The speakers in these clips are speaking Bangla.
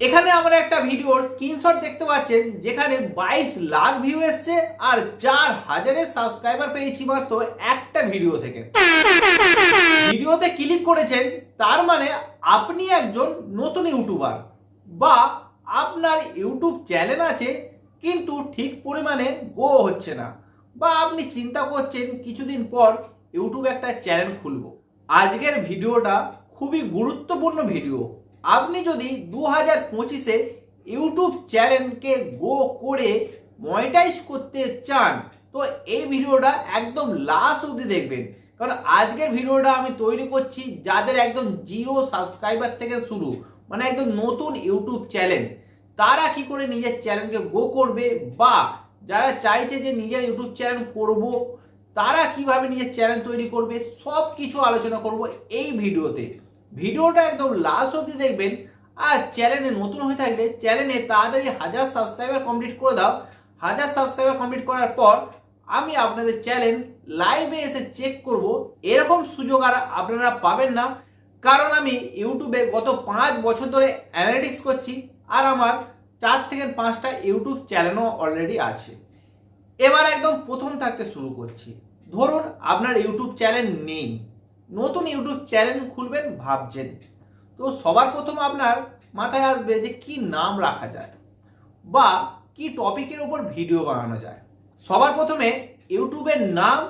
এখানে আমরা একটা ভিডিওর স্ক্রিনশট দেখতে পাচ্ছেন, যেখানে বাইশ লাখ ভিউ এসছে আর চার হাজারের সাবস্ক্রাইবার পেয়েছি মাত্র একটা ভিডিও থেকে। ভিডিওতে ক্লিক করেছেন, তার মানে আপনি একজন নতুন ইউটিউবার বা আপনার ইউটিউব চ্যানেল আছে, কিন্তু ঠিক পরিমাণে গো হচ্ছে না বা আপনি চিন্তা করছেন কিছুদিন পর ইউটিউবে একটা চ্যানেল খুলব। আজকের ভিডিওটা খুবই গুরুত্বপূর্ণ ভিডিও আপনি যদি দু হাজার পঁচিশে ইউটিউব চ্যানেলকে গো করে মনিটাইজ করতে চান, তো এই ভিডিওটা একদম লাস্ট অবধি দেখবেন। কারণ আজকের ভিডিওটা আমি তৈরি করছি যাদের একদম জিরো সাবস্ক্রাইবার থেকে শুরু মানে একদম নতুন ইউটিউব চ্যানেল। তারা কি করে নিজের চ্যানেলকে গো করবে বা যারা চাইছে যে নিজের ইউটিউব চ্যানেল করব, তারা কীভাবে নিজের চ্যানেল তৈরি করবে সব কিছু আলোচনা করব এই ভিডিওতে। ভিডিওটা একদম লাস্ট অবধি দেখবেন। আর চ্যানেলে নতুন হয়ে থাকলে চ্যানেলে তাড়াতাড়ি হাজার সাবস্ক্রাইবার কমপ্লিট করে দাও। হাজার সাবস্ক্রাইবার কমপ্লিট করার পর আমি আপনাদের চ্যানেল লাইভে এসে চেক করব। এরকম সুযোগ আর আপনারা পাবেন না। কারণ আমি ইউটিউবে গত পাঁচ বছর ধরে অ্যানালিটিক্স করছি আর আমার চার থেকে পাঁচটা ইউটিউব চ্যানেলও অলরেডি আছে। এবার একদম প্রথম থাকতে শুরু করছি। ধরুন আপনার ইউটিউব চ্যানেল নেই। নতুন ইউটিউব চ্যানেল খুলবেন ভাবছেন। তো সবার প্রথম আপনার মাথায় আসবে যে কি নাম রাখা যায় বা কি টপিকের উপর ভিডিও বানানো যায়। সবার প্রথমে ইউটিউবের নাম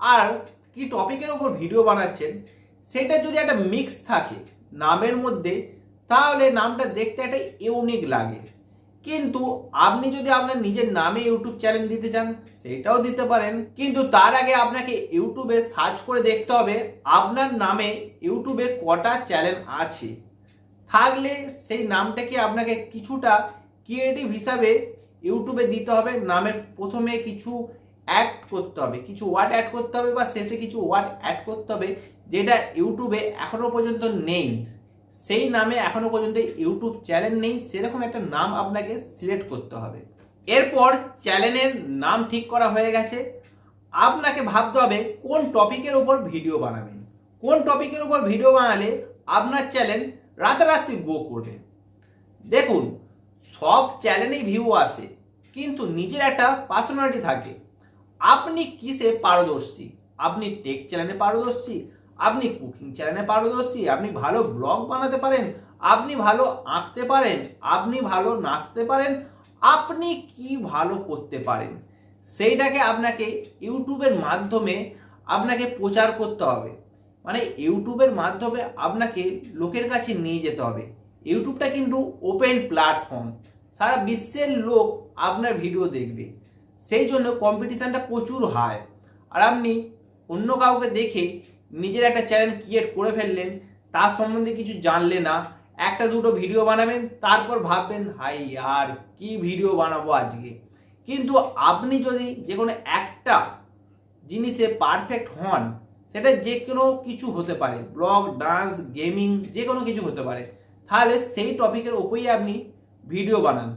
আর কি টপিকের উপর ভিডিও বানাচ্ছেন, সেটা যদি একটা মিক্স থাকে নামের মধ্যে, তাহলে নামটা দেখতে একটা ইউনিক লাগে। কিন্তু আপনি যদি আপনার নিজের নামে ইউটিউব চ্যানেল দিতে চান, সেটাও দিতে পারেন। কিন্তু তার আগে আপনাকে ইউটিউবে সার্চ করে দেখতে হবে, আপনার নামে ইউটিউবে কটা চ্যানেল আছে। থাকলে সেই নামটাকে আপনাকে কিছুটা ক্রিয়েটিভ হিসাবে ইউটিউবে দিতে হবে নামের প্রথমে কিছু অ্যাড করতে হবে। কিছু ওয়ার্ড অ্যাড করতে হবে বা শেষে কিছু ওয়ার্ড অ্যাড করতে হবে, যেটা ইউটিউবে এখনও পর্যন্ত নেই। সেই নামে এখনও পর্যন্ত ইউটিউব চ্যানেল নেই, সেরকম একটা নাম আপনাকে সিলেক্ট করতে হবে। এরপর চ্যানেলের নাম ঠিক করা হয়ে গেছে। আপনাকে ভাবতে হবে কোন টপিকের উপর ভিডিও বানাবেন। কোন টপিকের উপর ভিডিও বানালে আপনার চ্যানেল রাতারাতি গো করবে। দেখুন, সব চ্যানেলেই ভিউ আসে, কিন্তু নিজের একটা পার্সোনালিটি থাকে। আপনি কিসে পারদর্শী? আপনি টেক চ্যানেলে পারদর্শী? আপনি কুকিং চ্যানেলে পারদর্শী, আপনি ভালো ব্লগ বানাতে পারেন, আপনি ভালো আঁকতে পারেন, আপনি ভালো নাচতে পারেন, আপনি কি ভালো করতে পারেন? সেইটাকে আপনাকে ইউটিউবের মাধ্যমে আপনাকে প্রচার করতে হবে। মানে ইউটিউবের মাধ্যমে আপনাকে লোকের কাছে নিয়ে যেতে হবে। ইউটিউবটা কিন্তু ওপেন প্ল্যাটফর্ম সারা বিশ্বের লোক আপনার ভিডিও দেখবে। সেই জন্য কম্পিটিশানটা প্রচুর হাই আর আপনি অন্য কাউকে দেখে নিজের একটা চ্যানেল ক্রিয়েট করে ফেললেন, তার সম্বন্ধে কিছু জানলে না, একটা দুটো ভিডিও বানাবেন, তারপর ভাববেন হাই আর কি ভিডিও বানাবো আজকে? কিন্তু আপনি যদি যে কোনো একটা জিনিসে পারফেক্ট হন, সেটা যে কোনো কিছু হতে পারে ব্লগ ডান্স গেমিং যে কোনো কিছু হতে পারে, তাহলে সেই টপিকের উপরেই আপনি ভিডিও বানান।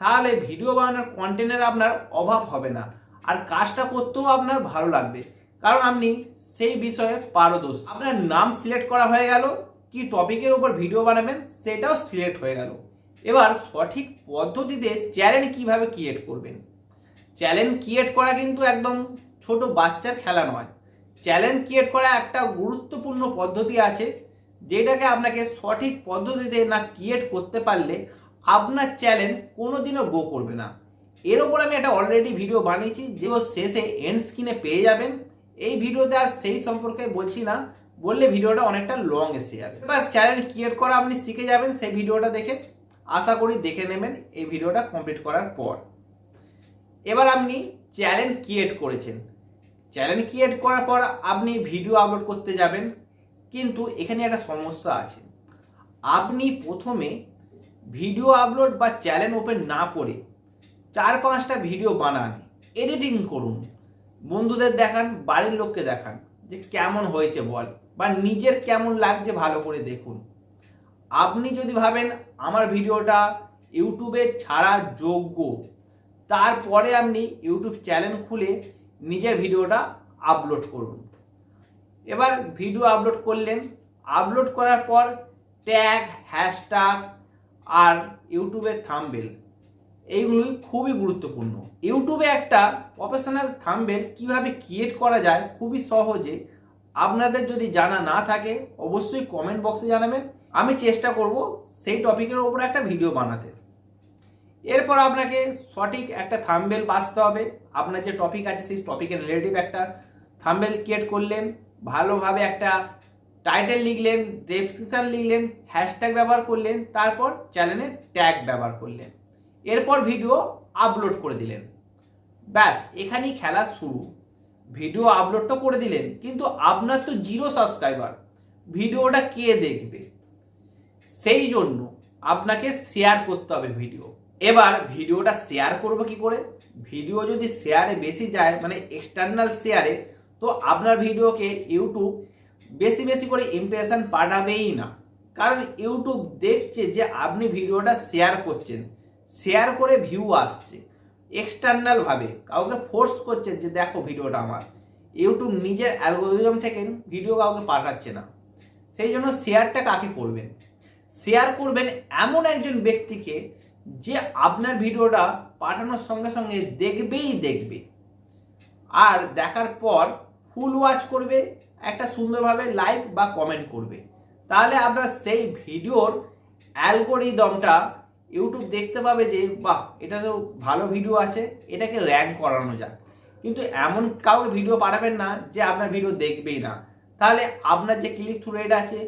তাহলে ভিডিও বানানোর কন্টেন্টের আপনার অভাব হবে না, আর কাজটা করতেও আপনার ভালো লাগবে। কারণ আপনি সেই বিষয়ে পারদর্শী। আপনার নাম সিলেক্ট করা হয়ে গেল, কি টপিকের উপর ভিডিও বানাবেন সেটাও সিলেক্ট হয়ে গেল। এবার সঠিক পদ্ধতিতে চ্যানেল কীভাবে ক্রিয়েট করবেন? চ্যানেল ক্রিয়েট করা কিন্তু একদম ছোট বাচ্চার খেলা নয়। চ্যানেল ক্রিয়েট করা একটা গুরুত্বপূর্ণ পদ্ধতি আছে, যেটাকে আপনাকে সঠিক পদ্ধতিতে না ক্রিয়েট করতে পারলে আপনার চ্যানেল কোনোদিনও গো করবে না। এর ওপর আমি একটা অলরেডি ভিডিও বানিয়েছি, যেগুলো শেষে এন্ড স্ক্রিনে পেয়ে যাবেন। এই ভিডিওতে আর সেই সম্পর্কে বলছি না। বললে ভিডিওটা অনেকটা লং এসে যাবে এবার চ্যানেল ক্রিয়েট করা আপনি শিখে যাবেন, সেই ভিডিওটা দেখে আশা করি দেখে নেবেন এই ভিডিওটা কমপ্লিট করার পর। এবার আপনি চ্যানেল ক্রিয়েট করেছেন। চ্যানেল ক্রিয়েট করার পর আপনি ভিডিও আপলোড করতে যাবেন, কিন্তু এখানে একটা সমস্যা আছে। আপনি প্রথমে ভিডিও আপলোড বা চ্যানেল ওপেন না করে চার পাঁচটা ভিডিও বানান এডিটিং করুন। বন্ধুদের দেখান, বাড়ির লোককে দেখান যে কেমন হয়েছে বল বা নিজের কেমন লাগছে ভালো করে দেখুন। আপনি যদি ভাবেন আমার ভিডিওটা ইউটিউবে ছাড়া যোগ্য, তারপরে আপনি ইউটিউব চ্যানেল খুলে নিজের ভিডিওটা আপলোড করুন। এবার ভিডিও আপলোড করলেন, আপলোড করার পর ট্যাগ হ্যাশট্যাগ আর ইউটিউবের থাম্বেল এইগুলোই খুবই গুরুত্বপূর্ণ। ইউটিউবে একটা প্রফেশনাল থাম্বেল কীভাবে ক্রিয়েট করা যায় খুবই সহজে। আপনাদের যদি জানা না থাকে, অবশ্যই কমেন্ট বক্সে জানাবেন। আমি চেষ্টা করব সেই টপিকের উপর একটা ভিডিও বানাতে। এরপর আপনাকে সঠিক একটা থাম্বেল বাছতে হবে। আপনার যে টপিক আছে, সেই টপিকের রিলেটিভ একটা থাম্বেল ক্রিয়েট করলেন। ভালোভাবে একটা টাইটেল লিখলেন ডেসক্রিপশন লিখলেন হ্যাশট্যাগ ব্যবহার করলেন, তারপর চ্যানেলে ট্যাগ ব্যবহার করলেন। এরপর ভিডিও আপলোড করে দিলেন। ব্যাস, এখানেই খেলা শুরু। ভিডিও আপলোডটা করে দিলেন, কিন্তু আপনার তো জিরো সাবস্ক্রাইবার ভিডিওটা কে দেখবে? সেই জন্য আপনাকে শেয়ার করতে হবে ভিডিও এবার ভিডিওটা শেয়ার করব কি করে? ভিডিও যদি শেয়ারে বেশি যায় মানে এক্সটার্নাল শেয়ারে তো আপনার ভিডিওকে ইউটিউব বেশি বেশি করে ইমপ্রেশন পাঠাবেই না। কারণ ইউটিউব দেখছে যে আপনি ভিডিওটা শেয়ার করছেন। শেয়ার করে ভিউ আসছে। এক্সটার্নালভাবে কাউকে ফোর্স করছে যে, দেখো ভিডিওটা আমার। ইউটিউব নিজের অ্যালগোরিদম থেকে ভিডিও কাউকে পাঠাচ্ছে না। সেই জন্য শেয়ারটা কাকে করবেন? শেয়ার করবেন এমন একজন ব্যক্তিকে যে আপনার ভিডিওটা পাঠানোর সঙ্গে সঙ্গে দেখবেই দেখবে। আর দেখার পর ফুল ওয়াচ করবে, একটা সুন্দরভাবে লাইক বা কমেন্ট করবে। তাহলে আপনার সেই ভিডিওর অ্যালগোরিদমটা ইউটিউব দেখতে পাবে যে, বাহ, এটা তো ভালো ভিডিও আছে, এটাকে র্যাঙ্ক করানো যাক। কিন্তু এমন কাউকে ভিডিও পাঠাবেন না যে আপনার ভিডিও দেখবেই না। তাহলে আপনার যে ক্লিক থ্রু রেট আছে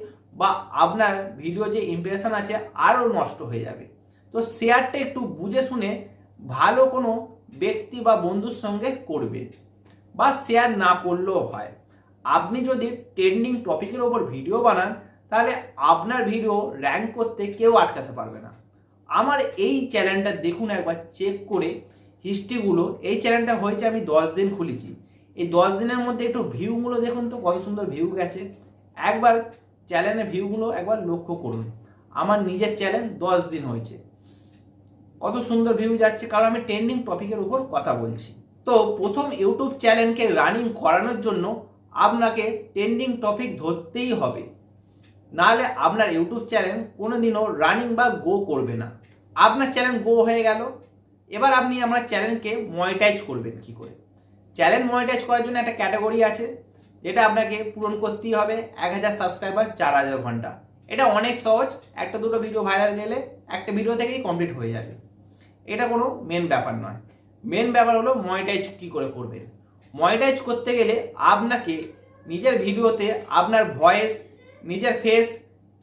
বা আপনার ভিডিও যে ইমপ্রেশন আছে, আরও নষ্ট হয়ে যাবে। তো শেয়ারটা একটু বুঝে শুনে ভালো কোনো ব্যক্তি বা বন্ধুর সঙ্গে করবেন। বা শেয়ার না করলেও হয়। আপনি যদি ট্রেন্ডিং টপিকের ওপর ভিডিও বানান, তাহলে আপনার ভিডিও র্যাঙ্ক করতে কেউ আটকাতে পারবে না। আমার এই চ্যানেলটা দেখুন একবার চেক করে হিস্ট্রিগুলো এই চ্যানেলটা হয়েছে আমি দশ দিন খুলেছি। এই দশ দিনের মধ্যে একটু ভিউগুলো দেখুন তো, কত সুন্দর ভিউ গেছে। একবার চ্যানেলের ভিউগুলো একবার লক্ষ্য করুন। আমার নিজের চ্যানেল দশ দিন হয়েছে। কত সুন্দর ভিউ যাচ্ছে, কারণ আমি ট্রেন্ডিং টপিকের উপর কথা বলছি। তো প্রথম ইউটিউব চ্যানেলকে রানিং করানোর জন্য আপনাকে ট্রেন্ডিং টপিক ধরতেই হবে। নাহলে আপনার ইউটিউব চ্যানেল কোনোদিনও রানিং বা গো করবে না। আপনার চ্যানেল গো হয়ে গেল, এবার আপনি আপনার চ্যানেলকে মনিটাইজ করবেন কি করে? চ্যানেল মনিটাইজ করার জন্য একটা ক্যাটাগরি আছে, যেটা আপনাকে পূরণ করতেই হবে, এক হাজার সাবস্ক্রাইবার চার হাজার ঘণ্টা। এটা অনেক সহজ, একটা দুটো ভিডিও ভাইরাল গেলে একটা ভিডিও থেকেই কমপ্লিট হয়ে যাবে। এটা কোনো মেন ব্যাপার নয়। মেন ব্যাপার হলো মনিটাইজ কী করে করবেন? মনিটাইজ করতে গেলে আপনাকে নিজের ভিডিওতে আপনার ভয়েস নিজের ফেস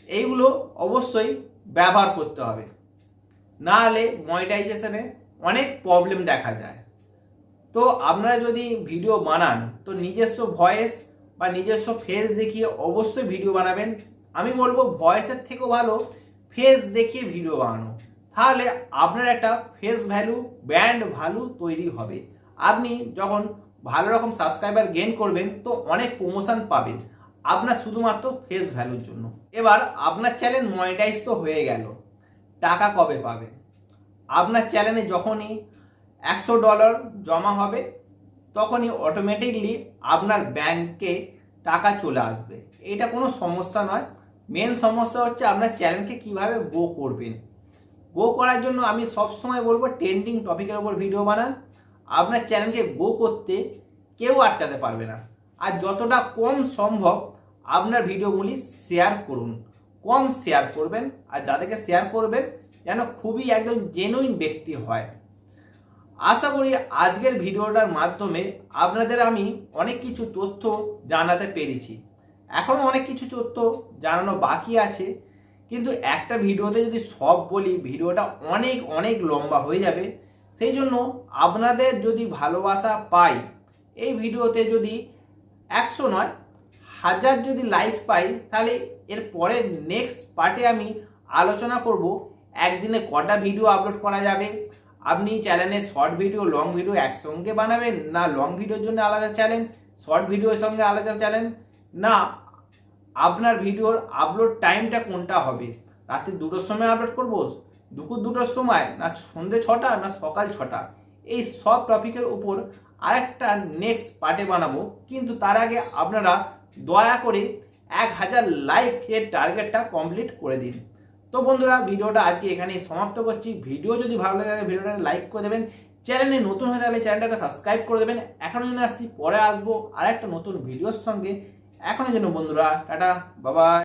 এইগুলো অবশ্যই ব্যবহার করতে হবে। না হলে মনিটাইজেশনে অনেক প্রবলেম দেখা যায়। তো আপনারা যদি ভিডিও বানান, তো নিজস্ব ভয়েস বা নিজস্ব ফেস দেখিয়ে অবশ্যই ভিডিও বানাবেন। আমি বলব ভয়েসের থেকেও ভালো ফেস দেখিয়ে ভিডিও বানানো। তাহলে আপনার একটা ফেস ভ্যালু ব্র্যান্ড ভ্যালু তৈরি হবে। আপনি যখন ভালো রকম সাবস্ক্রাইবার গেন করবেন, তো অনেক প্রমোশন পাবেন। আপনার শুধুমাত্র ফেস ভ্যালুর জন্য। এবার আপনার চ্যানেল মনিটাইজ তো হয়ে গেল। টাকা কবে পাবে? আপনার চ্যানেলে যখনই একশো ডলার জমা হবে, তখনই অটোমেটিকলি আপনার ব্যাংকে টাকা চলে আসবে। এটা কোনো সমস্যা নয়। মেন সমস্যা হচ্ছে আপনার চ্যানেলকে কীভাবে গো করবেন। গো করার জন্য আমি সবসময় বলব ট্রেন্ডিং টপিকের উপর ভিডিও বানান। আপনার চ্যানেলকে গো করতে কেউ আটকাতে পারবে না। আর যতটা কম সম্ভব আপনার ভিডিওগুলি শেয়ার করুন। কম শেয়ার করবেন আর যাদেরকে শেয়ার করবেন যেন খুবই একদম জেনুইন ব্যক্তি হয়। আশা করি আজকের ভিডিওটার মাধ্যমে আপনাদের আমি অনেক কিছু তথ্য জানাতে পেরেছি। এখনও অনেক কিছু তথ্য জানানো বাকি আছে, কিন্তু একটা ভিডিওতে যদি সব বলি, ভিডিওটা অনেক অনেক লম্বা হয়ে যাবে। সেই জন্য আপনাদের যদি ভালোবাসা পাই, এই ভিডিওতে যদি একশো নয় হাজার যদি লাইক পাই, তাহলে এর পরে নেক্সট পার্টে আমি আলোচনা করব। একদিনে কটা ভিডিও আপলোড করা যাবে? আপনি চ্যানেলে শর্ট ভিডিও লং ভিডিও একসঙ্গে বানাবেন না লং ভিডিওর জন্য আলাদা চ্যানেল শর্ট ভিডিওর সঙ্গে আলাদা চ্যানেল না, আপনার ভিডিওর আপলোড টাইমটা কোনটা হবে? রাত্রি দুটোর সময় আপলোড করব? দুপুর দুটোর সময়? না সন্ধে ছটা? না সকাল ছটা? এই সব টপিকের উপর আরেকটা নেক্সট পার্টে বানাবো। কিন্তু তার আগে আপনারা দয়া করে এক হাজার লাইকের টার্গেটটা কমপ্লিট করে দিন। তো বন্ধুরা, ভিডিওটা আজকে এখানেই সমাপ্ত করছি। ভিডিও যদি ভালো লাগে, তাহলে ভিডিওটা লাইক করে দেবেন। চ্যানেলে নতুন হয়ে থাকলে চ্যানেলটাকে সাবস্ক্রাইব করে দেবেন। এখনও জন্য আসছি, পরে আসব আর একটা নতুন ভিডিওর সঙ্গে। এখনও যেন বন্ধুরা, টাটা বাবা